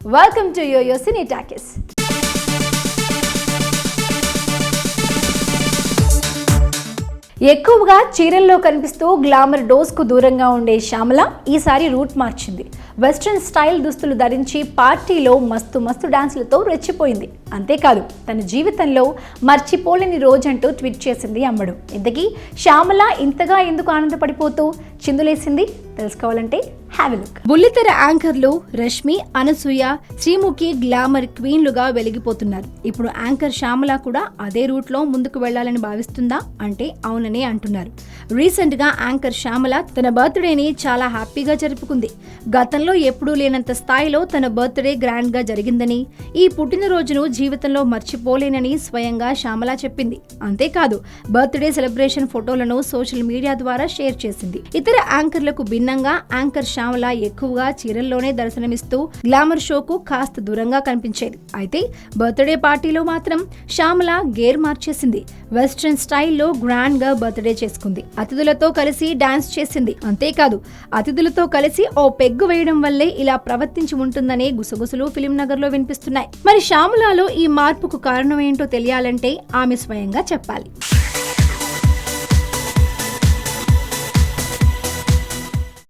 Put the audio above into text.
Welcome to yoyo cine talkies ఎక్కువగా చీరల్లో కనిపిస్తూ గ్లామర్ డోస్కు దూరంగా ఉండే శ్యామల ఈసారి రూట్ మార్చింది. వెస్ట్రన్ స్టైల్ దుస్తులు ధరించి పార్టీలో మస్తు మస్తు డాన్సులతో రెచ్చిపోయింది. అంతేకాదు తన జీవితంలో మర్చిపోలేని రోజంటూ ట్వీట్ చేసింది అమ్మడు. ఇంతకీ శ్యామల ఇంతగా ఎందుకు ఆనందపడిపోతూ చిందులేసింది? తెలుసుకోవాలంటే హ్యావ్ లుక్ బుల్లితెర యాంకర్లు రష్మి అనసూయ శ్రీముఖి గ్లామర్ క్వీన్లుగా వెలిగిపోతున్నారు. ఇప్పుడు యాంకర్ శ్యామల కూడా అదే రూట్లో ముందుకు వెళ్ళాలని భావిస్తుందా? అంటే అవుననే అంటున్నారు. రీసెంట్గా యాంకర్ శ్యామల తన బర్త్డేని చాలా హ్యాపీగా జరుపుకుంది. గతంలో ఎప్పుడూ లేనంత స్థాయిలో తన బర్త్డే గ్రాండ్గా జరిగిందని ఈ పుట్టినరోజును జీవితంలో మర్చిపోలేనని స్వయంగా శ్యామల చెప్పింది. అంతేకాదు బర్త్డే సెలబ్రేషన్ ఫోటోలను సోషల్ మీడియా ద్వారా షేర్ చేసింది. ఇతర యాంకర్లకు భిన్నంగా యాంకర్ శ్యామల ఎక్కువగా చీరల్లోనే దర్శనమిస్తూ గ్లామర్ షోకు కాస్త దూరంగా కనిపించేది. అయితే బర్త్డే పార్టీలో మాత్రం శ్యామల గేర్ మార్చేసింది. వెస్ట్రన్ స్టైల్లో గ్రాండ్గా బర్త్డే చేసుకుంది. అతిథులతో కలిసి డాన్స్ చేసింది. అంతేకాదు అతిథులతో కలిసి ఓ పెగ్గు వేయడం వల్లే ఇలా ప్రవర్తించి ఉంటుందనే గుసగుసలు ఫిలిం నగర్లో వినిపిస్తున్నాయి. మరి శ్యాములాలో ఈ మార్పుకు కారణం ఏంటో తెలియాలంటే ఆమె స్వయంగా చెప్పాలి.